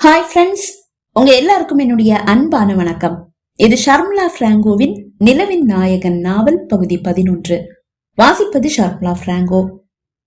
Hi friends உங்க எல்லாருக்கும் என்னுடைய அன்பான வணக்கம். இது ஷர்மிளா பிராங்கோவின் நிலவின் நாயகன் நாவல் பகுதி பதினொன்று. வாசிப்பது ஷர்மிளா பிராங்கோ.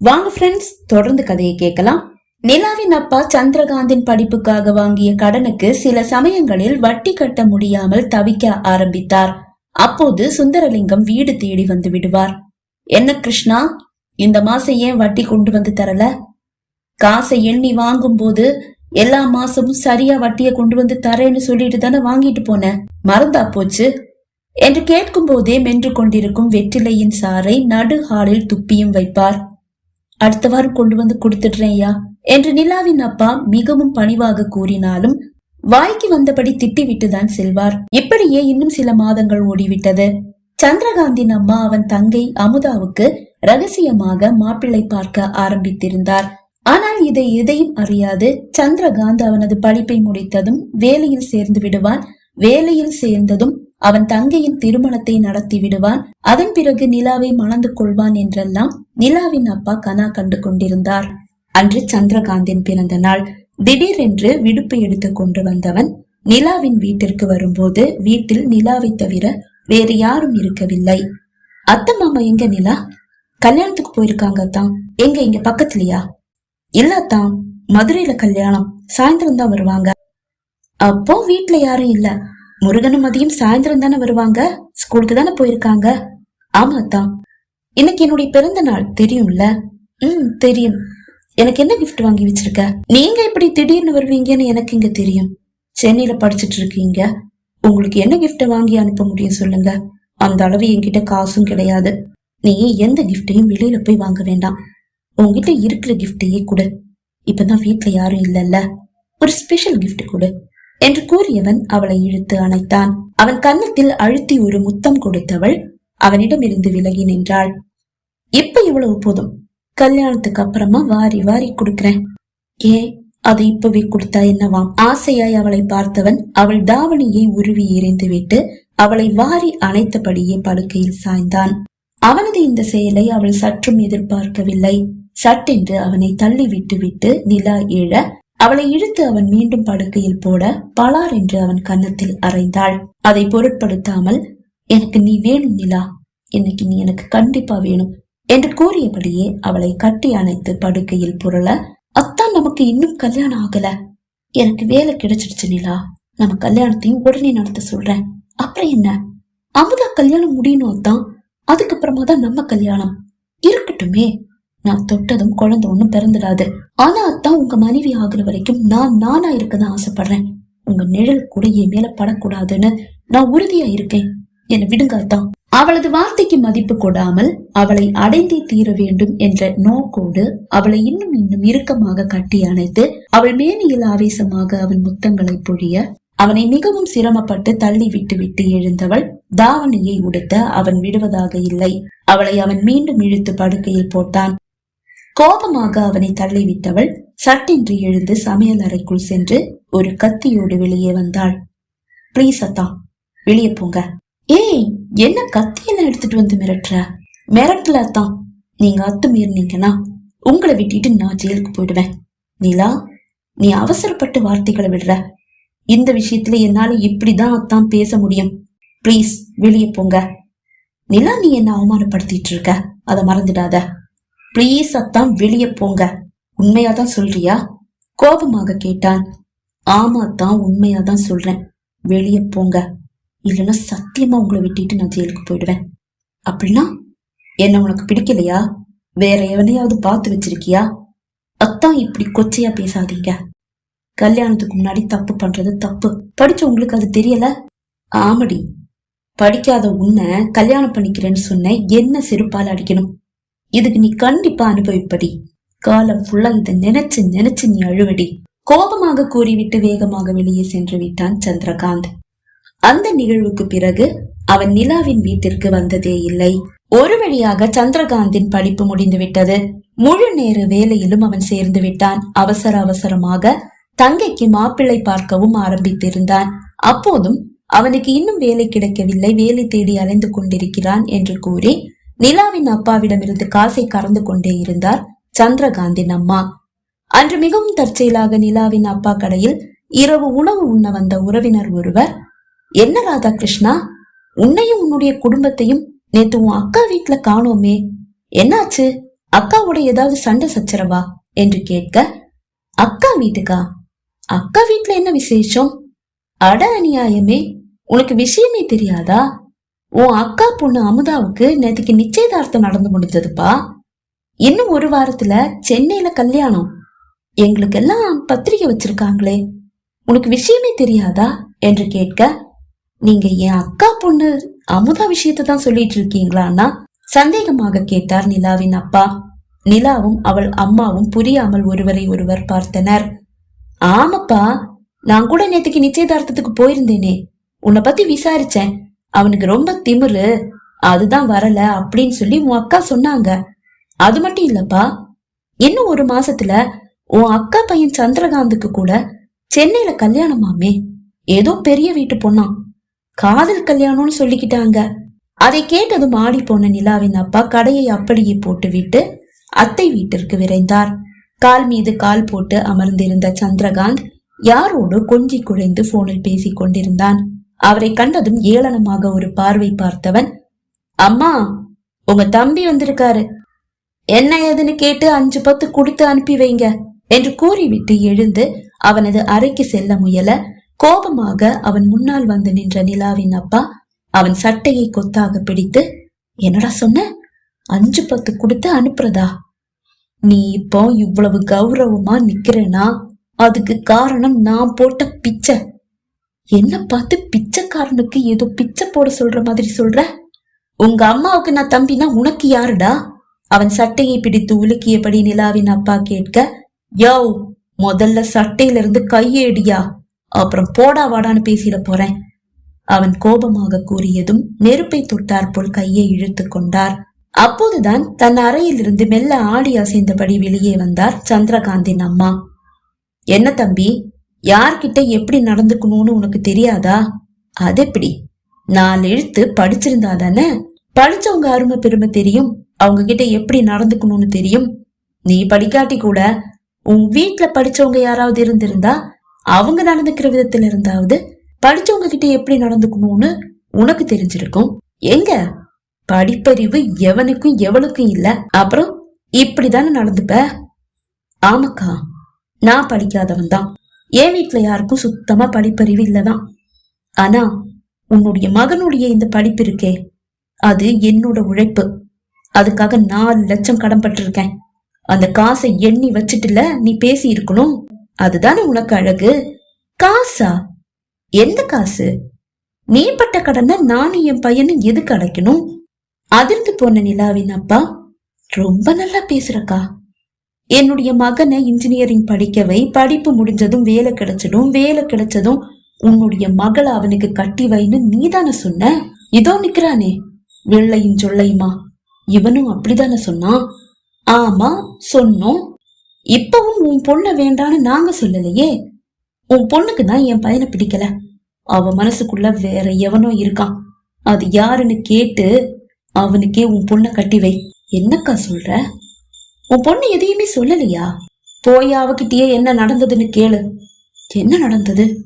வாங்க ஃப்ரெண்ட்ஸ் தொடர்ந்து கதையை கேட்கலாம். நிலாவின் அப்பா சந்திரகாந்தின் படிப்புக்காக வாங்கிய கடனுக்கு சில சமயங்களில் வட்டி கட்ட முடியாமல் தவிக்க ஆரம்பித்தார். அப்போது சுந்தரலிங்கம் வீடு தேடி வந்து விடுவார். என்ன கிருஷ்ணா இந்த மாசம் ஏன் வட்டி கொண்டு வந்து தரல? காசை எண்ணி வாங்கும் போது எல்லா மாசமும் சரியா வட்டிய கொண்டு வந்து தரேன்னு சொல்லிட்டு தானே வாங்கிட்டு போனேன் மறந்தா போச்சு? என்று கேட்கும் போதே மென்று கொண்டிருக்கும் வெற்றிலையின் சாறை நடு ஹாலில் துப்பியும் வைப்பார். அடுத்த வாரம் கொண்டு வந்து கொடுத்துடுறேன்யா என்று நிலாவின் அப்பா மிகவும் பணிவாக கூறினாலும் வாய்க்கு வந்தபடி திட்டிவிட்டுதான் செல்வார். இப்படியே இன்னும் சில மாதங்கள் ஓடிவிட்டது. சந்திரகாந்தின் அம்மா அவன் தங்கை அமுதாவுக்கு ரகசியமாக மாப்பிள்ளை பார்க்க ஆரம்பித்திருந்தார். ஆனால் இதை எதையும் அறியாது. சந்திரகாந்த் அவனது படிப்பை முடித்ததும் வேலையில் சேர்ந்து விடுவான். வேலையில் சேர்ந்ததும் அவன் தங்கையின் திருமணத்தை நடத்தி விடுவான். அதன் பிறகு நிலாவை மணந்து கொள்வான் என்றெல்லாம் நிலாவின் அப்பா கனா கண்டு கொண்டிருந்தார். அன்று சந்திரகாந்தின் பிறந்த நாள். திடீரென்று விடுப்பு எடுத்து கொண்டு வந்தவன் நிலாவின் வீட்டிற்கு வரும்போது வீட்டில் நிலாவை தவிர வேறு யாரும் இருக்கவில்லை. அத்தை மாமா எங்க நிலா? கல்யாணத்துக்கு போயிருக்காங்க தான் எங்க இங்க பக்கத்துலயா? இல்லத்தான் மதுரையில கல்யாணம் சாயந்தரம் தான் வருவாங்க. அப்போ வீட்டுல யாரும் இல்ல. முருகனும் மதியம் சாயந்தரம் தானே வருவாங்க. ஸ்கூலுக்கு தானே போயிருக்காங்க. ஆமா தான் இன்னைக்கு என்னுடைய பிறந்த நாள் தெரியும்ல? ம் தெரியும். எனக்கு என்ன கிஃப்ட் வாங்கி வச்சிருக்க? நீங்க இப்படி திடீர்னு வருவீங்கன்னு எனக்கு இங்க தெரியும். சென்னையில படிச்சிட்டு இருக்கீங்க. உங்களுக்கு என்ன கிஃப்ட வாங்கி அனுப்ப முடியும் சொல்லுங்க. அந்த அளவு என்கிட்ட காசும் கிடையாது. நீ எந்த கிஃப்டையும் வெளியில போய் வாங்க வேண்டாம். உங்ககிட்ட இருக்கிற கிஃப்டையே கொடு. இப்பதான் வீட்டுல யாரும் இல்லல்ல. ஒரு ஸ்பெஷல் கிஃப்ட் கொடு என்று கூறியவன் அவளை இழுத்து அணைத்தான். அவன் கன்னத்தில் அழுத்தி ஒரு முத்தம் கொடுத்தவள் அவனிடமிருந்து விலகி நின்றாள். இப்ப இவ்வளவு போதும்? கல்யாணத்துக்கு அப்புறமா வாரி வாரி கொடுக்கிறேன். ஏ அதை இப்பவே கொடுத்தா என்னவாம் ஆசையாய் அவளை பார்த்தவன் அவள் தாவணியை உருவி எறிந்துவிட்டு அவளை வாரி அணைத்தபடியே படுக்கையில் சாய்ந்தான். அவனது இந்த செயலை அவள் சற்றும் எதிர்பார்க்கவில்லை. சட்டென்று அவனை தள்ளி விட்டு விட்டு நிலா எழ அவளை இழுத்து அவன் மீண்டும் படுக்கையில் போட பலார் என்று அவன் கன்னத்தில் அறைந்தாள். அதை பொருட்படுத்தாமல் எனக்கு நீ வேணும் நிலா. இன்னைக்கு நீ எனக்கு கண்டிப்பா வேணும் என்று கூறியபடியே அவளை கட்டி அணைத்து படுக்கையில் புரள அத்தான் நமக்கு இன்னும் கல்யாணம் ஆகல. எனக்கு வேலை கிடைச்சிடுச்சு நிலா. நம்ம கல்யாணத்தையும் உடனே நடத்த சொல்றேன். அப்புறம் என்ன? அமுதா கல்யாணம் முடியணும் அத்தான். அதுக்கப்புறமா தான் நம்ம கல்யாணம். இருக்கட்டுமே. நான் தொட்டதும் குழந்தை ஒண்ணும் பிறந்துடாது. ஆனா அத்தான் உங்க மனைவி ஆகுற வரைக்கும் நான் நானா இருக்கதான் ஆசைப்படுறேன். உங்க நிழல் கூட என் மேல படக்கூடாதுன்னு நான் உறுதியா இருக்கேன். என்னை விடுங்க அத்தான் அவளது வார்த்தைக்கு மதிப்பு கொடாமல் அவளை அடைந்தே தீர வேண்டும் என்ற நோக்கோடு அவளை இன்னும் இன்னும் இறுக்கமாக கட்டி அணைத்து அவள் மேனியில் ஆவேசமாக அவன் முத்தங்களை பொழிய அவனை மிகவும் சிரமப்பட்டு தள்ளி விட்டு விட்டு எழுந்தவள் தாவணியை உடுத்த அவன் விடுவதாக இல்லை. அவளை அவன் மீண்டும் இழுத்து படுக்கையில் போட்டான். கோபமாக அவனை தள்ளிவிட்டவள் சட்டென்று எழுந்து சமையல் அறைக்குள் சென்று ஒரு கத்தியோடு வெளியே வந்தாள். ப்ளீஸ் அத்தா வெளியே போங்க. ஏய் என்ன கத்தியெல்லாம் எடுத்துட்டு வந்து மிரட்டுற? மிரட்டல அத்தான் நீங்க அத்து மீறினீங்கன்னா உங்களை விட்டுட்டு நான் ஜெயிலுக்கு போயிடுவேன். நிலா நீ அவசரப்பட்டு வார்த்தைகளை விடுற. இந்த விஷயத்துல என்னால இப்படிதான் அத்தான் பேச முடியும். ப்ளீஸ் வெளியே போங்க. நிலா நீ என்ன அவமானப்படுத்திட்டு இருக்க? அதை மறந்துடாத. ப்ளீஸ் அத்தான் வெளியே போங்க. உண்மையாதான் சொல்றியா? கோபமாக கேட்டான். ஆமா தான் உண்மையாதான் சொல்றேன். வெளியே போங்க. இல்லைன்னா சத்தியமா உங்களை விட்டுட்டு நான் ஜெயிலுக்கு போயிடுவேன். அப்படின்னா என்ன உனக்கு பிடிக்கலையா? வேற எவனையாவது பார்த்து வச்சிருக்கியா? அத்தான் இப்படி கொச்சையா பேசாதீங்க. கல்யாணத்துக்கு முன்னாடி தப்பு பண்றது தப்பு. படிச்சவங்களுக்கு அது தெரியல? ஆமடி. படிக்காத உன்னை கல்யாணம் பண்ணிக்கிறேன்னு சொன்ன என்ன செருப்பால அடிக்கணும்? இதுக்கு நீ கண்டிப்பா அனுபவிப்படி. காலம் ஃபுல்லா இதை நினைச்சு நினைச்சு நீ அழுவடி. கோபமாக கூறிவிட்டு வேகமாக வெளியே சென்று விட்டான் சந்திரகாந்த். அந்த நிகழ்வுக்கு பிறகு அவன் நிலாவின் வீட்டிற்கு வந்ததே இல்லை. ஒரு வழியாக சந்திரகாந்தின் படிப்பு முடிந்து விட்டது. முழு நேர வேலையிலும் அவன் சேர்ந்து விட்டான். அவசர அவசரமாக தங்கைக்கு மாப்பிள்ளை பார்க்கவும் ஆரம்பித்திருந்தான். அப்போதும் அவனுக்கு இன்னும் வேலை கிடைக்கவில்லை. வேலை தேடி அலைந்து கொண்டிருக்கிறான் என்று கூறி நிலாவின் அப்பாவிடமிருந்து காசை கறந்து கொண்டே இருந்தார் சந்திரகாந்தின் அம்மா. அன்று மிகவும் தற்செயலாக நிலாவின் அப்பா கடையில் இரவு உணவு உண்ண வந்த உறவினர் ஒருவர் என்ன ராதாகிருஷ்ணா உன்னையும் உன்னுடைய குடும்பத்தையும் நேத்து உன் அக்கா வீட்டுல காணோமே என்னாச்சு? அக்காவோட ஏதாவது சண்டை சச்சரவா? என்று கேட்க அக்கா வீட்டுக்கா? அக்கா வீட்டுல என்ன விசேஷம்? அட அநியாயமே உனக்கு விஷயமே தெரியாதா? உன் அக்கா பொண்ணு அமுதாவுக்கு நேற்றுக்கு நிச்சயதார்த்தம் நடந்து முடிஞ்சதுப்பா. இன்னும் ஒரு வாரத்துல சென்னையில கல்யாணம். எங்களுக்கெல்லாம் பத்திரிக்கை வச்சிருக்காங்களே. உனக்கு விஷயமே தெரியாதா? என்று கேட்க நீங்க என் அக்கா பொண்ணு அமுதா விஷயத்தை தான் சொல்லிட்டு இருக்கீங்களான்னா சந்தேகமாக கேட்டார் நிலாவின் அப்பா. நிலாவும் அவள் அம்மாவும் புரியாமல் ஒருவரை ஒருவர் பார்த்தனர். ஆமாப்பா நான் கூட நேத்துக்கு நிச்சயதார்த்தத்துக்கு போயிருந்தேனே. உன்னை பத்தி விசாரிச்சேன். அவனுக்கு ரொம்ப திமிரு. அதுதான் வரல அப்படின்னு சொல்லி உன் அக்கா சொன்னாங்க. அது மட்டும் இல்லப்பா இன்னும் ஒரு மாசத்துல உன் அக்கா பையன் சந்திரகாந்துக்கு கூட சென்னையில கல்யாணமாமே. ஏதோ பெரிய வீட்டு பொண்ணான் காதல் கல்யாணம்னு சொல்லிக்கிட்டாங்க. அதை கேட்டதும் ஆடி போன நிலாவின் அப்பா கடையை அப்படியே போட்டுவிட்டு அத்தை வீட்டிற்கு விரைந்தார். கால் மீது கால் போட்டு அமர்ந்திருந்த சந்திரகாந்த் யாரோடு கொஞ்சி குழைந்து போனில் பேசிக் கொண்டிருந்தான். அவரை கண்டதும் ஏளனமாக ஒரு பார்வை பார்த்தவன் அம்மா உங்க தம்பி வந்திருக்காரு. என்ன ஏதுன்னு கேட்டு அஞ்சு பத்து கொடுத்து அனுப்பி வைங்க என்று கூறிவிட்டு எழுந்து அவனது அறைக்கு செல்ல முயல கோபமாக அவன் முன்னால் வந்து நின்ற நிலாவின் அப்பா அவன் சட்டையை கொத்தாக பிடித்து என்னடா சொன்ன? அஞ்சு பத்து கொடுத்து அனுப்புறதா? நீ இப்போ இவ்வளவு கௌரவமா நிக்கிறேனா? அதுக்கு காரணம் நான் போட்ட பிச்சை. என்ன பார்த்து பிச்சைக்காரனுக்கு ஏதோ பிச்சை போட சொல்ற மாதிரி சொல்ற? உங்க அம்மாவுக்கு நான் தம்பினா உனக்கு யாருடா? அவன் சட்டையை பிடித்து உலுக்கியபடி நிலாவின் அப்பா கேட்க யோ முதல்ல சட்டையில இருந்து கையேடியா? அப்புறம் போடா வாடான்னு பேசிட போறேன். அவன் கோபமாக கூறியதும் நெருப்பை தொட்டார் போல் கையை இழுத்து கொண்டார். அப்போதுதான் தன் அறையிலிருந்து மெல்ல ஆடி அசைந்தபடி வெளியே வந்தார் சந்திரகாந்தின் அம்மா. என்ன தம்பி யார்கிட்ட எப்படி நடந்துக்கணும்னு உனக்கு தெரியாதா? அது எப்படி? நாலு எழுத்து படிச்சிருந்தா தானே? படிச்சவங்க அருமை பெருமை தெரியும். அவங்க கிட்ட எப்படி நடந்துக்கணும்னு தெரியும்? நீ படிக்காட்டி கூட உன் வீட்டுல படிச்சவங்க யாராவது இருந்திருந்தா அவங்க நடந்துக்கிற விதத்துல இருந்தாவது படிச்சவங்க கிட்ட எப்படி நடந்துக்கணும்னு உனக்கு தெரிஞ்சிருக்கும். எங்க? படிப்பறிவு எவனுக்கும் எவளுக்கும் இல்ல. அப்புறம் இப்படிதானே நடந்துப்ப? ஆமாக்கா நான் படிக்காதவன் தான் என் வீட்டில் யாருக்கும் சுத்தமா படிப்பறிவு இல்லதான். ஆனா உன்னுடைய மகனுடைய இந்த படிப்பு இருக்கே அது என்னோட உழைப்பு. அதுக்காக நாலு லட்சம் கடன் பட்டிருக்கேன். அந்த காசை எண்ணி வச்சுட்டுல நீ பேசி இருக்கணும். அதுதானே உனக்கு அழகு. காசா? எந்த காசு? நீ பட்ட கடனை நானும் என் பையனும் எதுக்கு அடைக்கணும்? அதிர்ந்து போன நிலாவின் அப்பா ரொம்ப நல்லா பேசுறக்கா. என்னுடைய மகனை இன்ஜினியரிங் படிக்கவை படிப்பு முடிஞ்சதும் வேலை கிடைச்சதும் வேலை கிடைச்சதும் உன்னுடைய மகளை அவனுக்கு கட்டி வைன்னு நீதானே சொன்ன? இதோ நிக்கிறானே. வெள்ளையும் சொல்லையுமா இவனும் அப்படிதானே சொன்னான். ஆமா சொன்னோம். இப்பவும் உன் பொண்ண வேண்டான்னு நாங்க சொல்லலையே. உன் பொண்ணுக்கு தான் என் பையனை பிடிக்கல. அவ மனசுக்குள்ள வேற எவனோ இருக்கான். அது யாருன்னு கேட்டு அவனுக்கே உன் பொண்ணை கட்டி வை. என்னக்கா சொல்ற? உன் பொண்ணு எதையுமே சொல்லலையா? போய் அவகிட்டயே என்ன நடந்ததுன்னு கேளு. என்ன நடந்தது?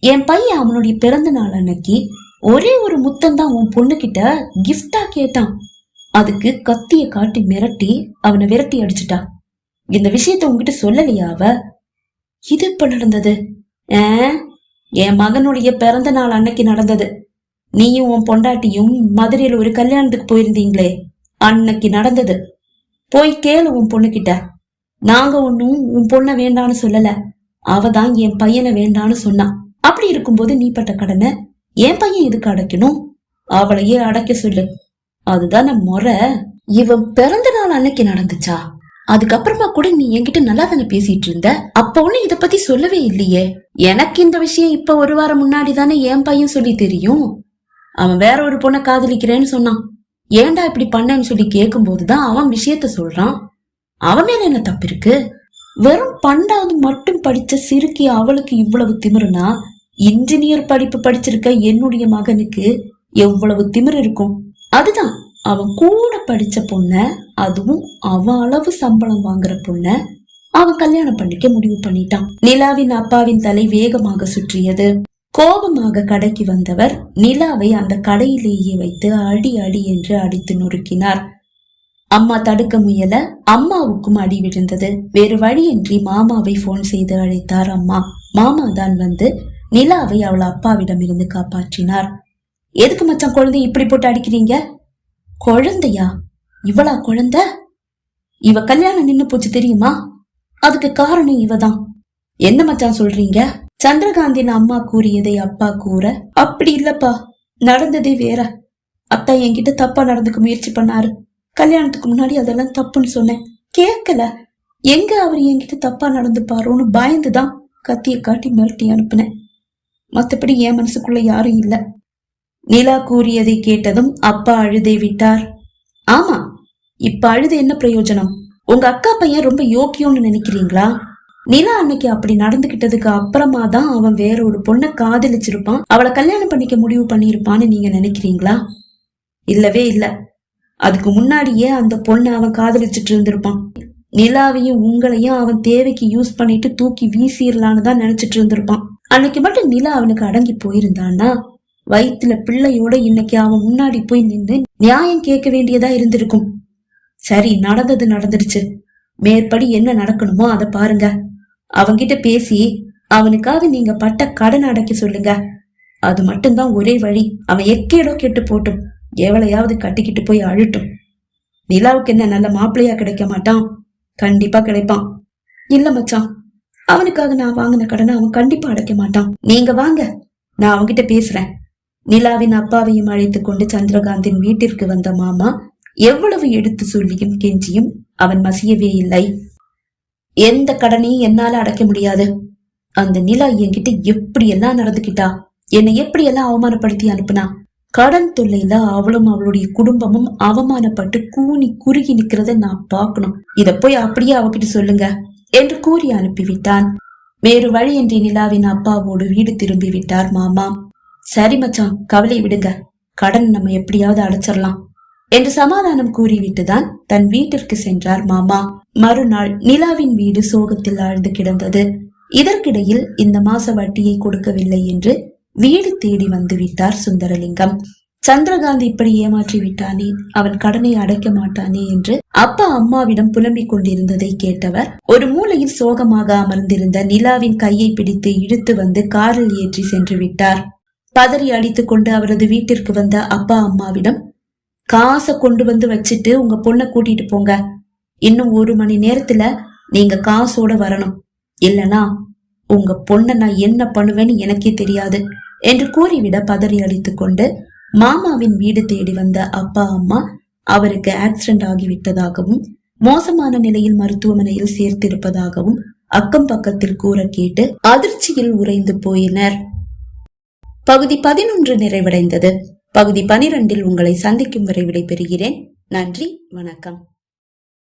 என் பையன் அவனுடைய பிறந்த நாள் அன்னைக்கு ஒரே ஒரு முத்தந்தான் உன் பொண்ணுகிட்ட கிஃப்டா கேட்டான். அதுக்கு கத்திய காட்டி மிரட்டி அவனை விரட்டி அடிச்சிட்டா. இந்த விஷயத்த உங்ககிட்ட சொல்லலையா அவ? இது இப்ப நடந்தது? ஆ, என் மகனுடைய பிறந்த நாள் அன்னைக்கு நடந்தது. நீயும் உன் பொண்டாட்டியும் மதுரையில ஒரு கல்யாணத்துக்கு போயிருந்தீங்களே. அன்னைக்கு நடந்தது. போய் கேளு உன் பொண்ணுகிட்ட. நாங்க ஒன்னும் உன் பொண்ண வேண்டான்னு சொல்லல. அவ தான் என் பையனை வேண்டான்னு சொன்னா. அப்படி இருக்கும்போது நீ பட்ட கடனை என் பையன் எதுக்கு அடைக்கணும்? அவளையே அடைக்க சொல்லு. அதுதானே முறை. இவன் பிறந்த நாள் அன்னைக்கு நடந்துச்சா? அதுக்கப்புறமா கூட நீ என்கிட்ட நல்லா தானே பேசிட்டு இருந்த? அப்ப ஒண்ணு இத பத்தி சொல்லவே இல்லையே. எனக்கு இந்த விஷயம் இப்ப ஒரு வாரம் முன்னாடி தானே என் பையன் சொல்லி தெரியும். அவன் வேற ஒரு பொண்ணை காதலிக்கிறேன்னு சொன்னான். ஏன்டா இப்படி பண்ணேன்னு சொல்லி கேட்கும்போதுதான் அவன் விஷயத்த சொல்றான். அவன் மேல என்ன தப்பு இருக்கு? வெறும் பண்டாவது மட்டும் படிச்ச சிறுக்கி அவளுக்கு இவ்வளவு திமிருனா இன்ஜினியர் படிப்பு படிச்சிருக்க என்னுடைய மகனுக்கு எவ்வளவு திமிர் இருக்கும்? அதுதான் அவன் கூட படிச்ச பொண்ண அதுவும் அவ அளவு சம்பளம் வாங்குற பொண்ண அவன் கல்யாணம் பண்ணிக்க முடிவு பண்ணிட்டான். நிலாவின் அப்பாவின் தலை வேகமாக சுற்றியது. கோபமாக கடைக்கு வந்தவர் நிலாவை அந்த கடையிலேயே வைத்து அடி அடி என்று அடித்து நொறுக்கினார். அம்மா தடுக்க முயல அம்மாவுக்கும் அடி விழுந்தது. வேறு வழியின்றி மாமாவை போன் செய்து அழைத்தார் அம்மா. மாமா தான் வந்து நிலாவை அவள் அப்பாவிடம் இருந்து காப்பாற்றினார். எதுக்கு மச்சான் குழந்தை இப்படி போட்டு அடிக்கிறீங்க? குழந்தையா? இவளா குழந்தை? இவ கல்யாணம் நின்னு போச்சு தெரியுமா? அதுக்கு காரணம் இவதான். என்ன மச்சான் சொல்றீங்க? சந்திரகாந்தின் அம்மா கூறியதை அப்பா கூற அப்படி இல்லப்பா நடந்ததே வேற. அத்தா என்கிட்ட தப்பா நடந்துக்க முயற்சி பண்ணாரு. கல்யாணத்துக்கு முன்னாடி அதெல்லாம் தப்புன்னு சொன்னேன். கேட்கல எங்க அவர் என்கிட்ட தப்பா நடந்துப்பாரோன்னு பயந்துதான் கத்திய காட்டி மிரட்டி அனுப்புனேன். மத்தபடி என் மனசுக்குள்ள யாரும் இல்ல. நிலா கூறியதை கேட்டதும் அப்பா அழுதை விட்டார். ஆமா இப்ப அழுது என்ன பிரயோஜனம்? உங்க அக்கா பையன் ரொம்ப யோக்கியம்னு நினைக்கிறீங்களா? நிலா அன்னைக்கு அப்படி நடந்துகிட்டதுக்கு அப்புறமா தான் அவன் வேற ஒரு பொண்ணை காதலிச்சிருப்பான். அவளை கல்யாணம் பண்ணிக்க முடிவு பண்ணியிருப்பான்னு நீங்க நினைக்கிறீங்களா? இல்லவே இல்ல. அதுக்கு முன்னாடியே அந்த பொண்ணை அவன் காதலிச்சிட்டு இருந்திருப்பான். நிலாவையும் உங்களையும் அவன் தேவைக்கு யூஸ் பண்ணிட்டு தூக்கி வீசிடலான்னு தான் நினைச்சிட்டு இருந்திருப்பான். அன்னைக்கு மட்டும் நிலா அவனுக்கு அடங்கி போயிருந்தான்னா வயிற்றுல பிள்ளையோட இன்னைக்கு அவன் முன்னாடி போய் நின்று நியாயம் கேட்க வேண்டியதா இருந்திருக்கும். சரி நடந்தது நடந்துடுச்சு. மேற்படி என்ன நடக்கணுமோ அதை பாருங்க. அவன்கிட்ட பேசி அவனுக்காக நீங்க பட்ட கடன் அடைக்க சொல்லுங்க. அது மட்டும்தான் ஒரே வழி. அவன் எக்கேடோ கெட்டு போட்டும். எவளையாவது கட்டிக்கிட்டு போய் அழுட்டும். நிலாவுக்கு என்ன நல்ல மாப்பிள்ளையா கிடைக்க மாட்டான்? கண்டிப்பா கிடைப்பான். இல்ல மச்சான் அவனுக்காக நான் வாங்கின கடனை அவன் கண்டிப்பா அடைக்க மாட்டான். நீங்க வாங்க நான் அவன்கிட்ட பேசுறேன். நிலாவின் அப்பாவையும் அழைத்து கொண்டு சந்திரகாந்தின் வீட்டிற்கு வந்த மாமா எவ்வளவு எடுத்து சொல்லியும் கெஞ்சியும் அவன் மசியவே இல்லை. எந்த கடனையும் என்னால அடைக்க முடியாது. அந்த நிலா என்கிட்ட எப்படி எல்லாம் நடந்துகிட்டா? என்னை எப்படி எல்லாம் அவமானப்படுத்தி அனுப்புனா? கடன் தொல்லையில அவளும் அவளுடைய குடும்பமும் அவமானப்பட்டு கூனி குறுகி நிக்கிறத நான் பார்க்கணும். இத போய் அப்படியே அவகிட்ட சொல்லுங்க என்று கூறி அனுப்பிவிட்டான். வேறு வழியின்றி நிலாவின் அப்பாவோடு வீடு திரும்பி விட்டார் மாமா. சரி மச்சான் கவலை விடுங்க. கடன் நம்ம எப்படியாவது அடைச்சிடலாம் என்று சமாதானம் கூறிவிட்டுதான் தன் வீட்டிற்கு சென்றார் மாமா. மறுநாள் நிலாவின் வீடு சோகத்தில் ஆழ்ந்து கிடந்தது. இதற்கிடையில் இந்த மாச வட்டியை கொடுக்கவில்லை என்று வீடு தேடி வந்து விட்டார் சுந்தரலிங்கம். சந்திரகாந்த் இப்படி ஏமாற்றி விட்டானே அவன் கடனை அடைக்க மாட்டானே என்று அப்பா அம்மாவிடம் புலம்பிக் கொண்டிருந்ததை கேட்டவர் ஒரு மூலையில் சோகமாக அமர்ந்திருந்த நிலாவின் கையை பிடித்து இழுத்து வந்து காரில் ஏற்றி சென்று விட்டார். பதறி அடித்துக் கொண்டு அவரது வீட்டிற்கு வந்த அப்பா அம்மாவிடம் காசை கொண்டு வந்து வச்சுட்டு உங்க பொண்ணை கூட்டிட்டு போங்க. இன்னும் ஒரு மணி நேரத்துல நீங்க காசோட வரணும். இல்லனா உங்க பொண்ணை நான் என்ன பண்ணுவேன்னு எனக்கே தெரியாது என்று கூறிவிட பதறி அடித்துக் கொண்டு மாமாவின் வீடு தேடி வந்த அப்பா அம்மா அவருக்கு ஆக்சிடென்ட் ஆகிவிட்டதாகவும் மோசமான நிலையில் மருத்துவமனையில் சேர்த்திருப்பதாகவும் அக்கம் பக்கத்தில் கூற கேட்டு அதிர்ச்சியில் உறைந்து போயினர். பகுதி பதினொன்று நிறைவடைந்தது. பகுதி பனிரெண்டில் உங்களை சந்திக்கும் வரை விடைபெறுகிறேன். நன்றி வணக்கம்.